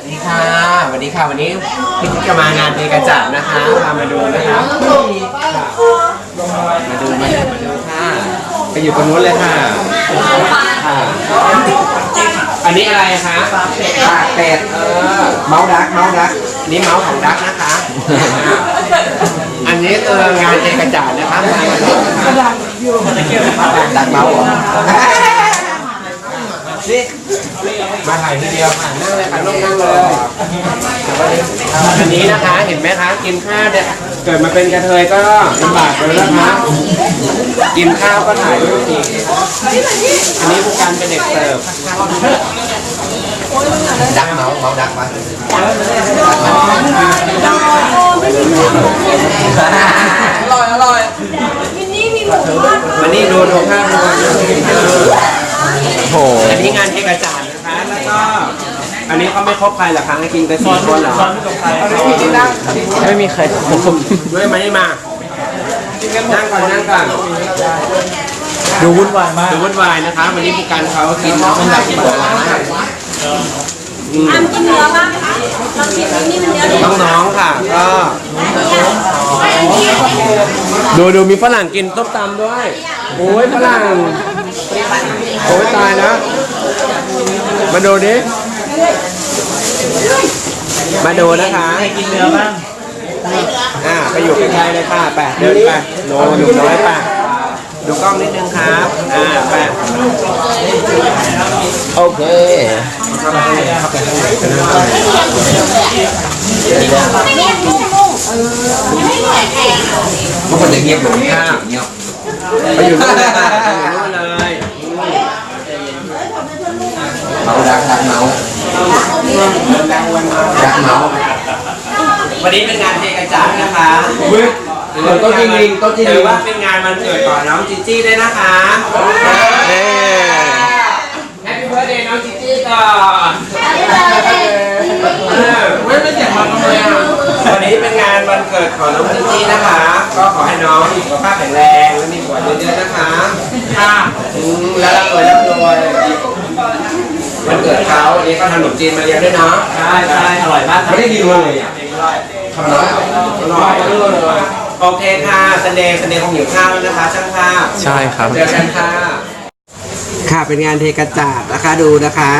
วัสดีค่ะสวัสดีค่ะวันนี้พี่จิ๊กจะมางานเดกระจาดนะคะพามาดูนะคะมาดูมาดูมาดูค่ะไปอยู่ตรงนู้นเลยค่ะค่ะอันนี้อะไรคะปากเป็ดปากเป็ดเออเมาส์ดักเมาส์ดักนี่เมาส์ของดักนะคะ อันนี้เอองานเดกระจาดนะคะมามาดูนะคะดักเมาส์เหรอ นี่มาถ่ายทีเดียวค่ะนั่งเลยค่ะนั่งนั่งเลยอันนี้นะคะเห็นไหมคะกินข้าวเนี่ยเกิดมาเป็นกระเทยก็ลำบากเลยนะคะกินข้าวก็ถ่ายรูปอีกอันนี้ผู้การเป็นเด็กเสิร์ฟดักเมาเมาดักมา อร่อยอร่อยวันนี้ดูดูข้าวดู โอ้ อันนี้งานเท กระจาดนะคะ แล้วก็ อันนี้เขาไม่ครบใครเหรอคะให้กินกันสี่คนเหรอไม่มีนั่งไม่มีใครคบด้วยไหมมา นั่งก่อนนั่งก่อนดูวุ่นวายมากดูวุ่นวายนะคะ วันนี้ผู้การเขากินเขาเป็นแบบเปิดร้านอืมทำกินเนื้อบ้างคะลองชิมนี่มันเนื้อดีน้องๆค่ะ ก็ดูดูมีฝรั่งกินต้มตำด้วย โอ้ยฝรั่ง โอ้ยตายแล้ว มาดูดิมาดูนะคะกินเนื้อบ้างอ่าไปอยู่ใกล้ๆเลยค่ะไปเดินไปโนหนุ่มน้อยไปดูกล้องนิดนึงครับ อ่าไปโอเคเข้าไปข้างในเข้าไปข้างในกันนะไม่เรียกกุ้งกุ้งไม่เหนื่อยแข็งทุกคนจะเงียบลงเงียบไปอยู่นู่นเลยค่ะไปอยู่นู่นเลย เมาส์ดักดักเมาส์ดักเมาส์วันนี้เป็นงานเทกระจาดนะคะเปิดโต๊ะจริงๆโต๊ะจริงๆถือว่าเป็นงานวันเกิดก่อนน้องจีจี้ด้วยนะคะเฮ้แฮปปี้เบิร์ดเดย์น้องจีจี้ก่อนเออไม่ไม่เสียงมันทำไมอะวันนี้เป็นงานวันเกิดของน้องจีจี้นะคะ ก็ขอให้น้องมีสุขภาพแข็งแรงและมีผัวเยอะๆนะคะค่ะอืมแล้วร่ำรวยร่ำรวยวัน เกิดเขาวันนี้ก็ทำขนมจีนมาเลี้ยงด้วยเนาะใช่ใช่อร่อยมากไม่ได้ดีเลยอะทำน้อยอร่อยเลยโอเคค่ะสเดย์สเดย์คงหิวข้าวแล้วนะคะช่างภาพใช่ครับเจอกันค่ะค่ะเป็นงานเทกระจาดนะคะดูนะคะ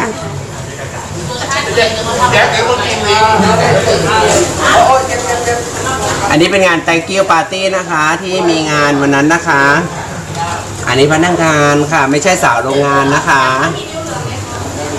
อันนี้เป็นงาน thank you party นะคะที่มีงานวันนั้นนะคะ อันนี้พนักงานค่ะ ไม่ใช่สาวโรงงานนะคะ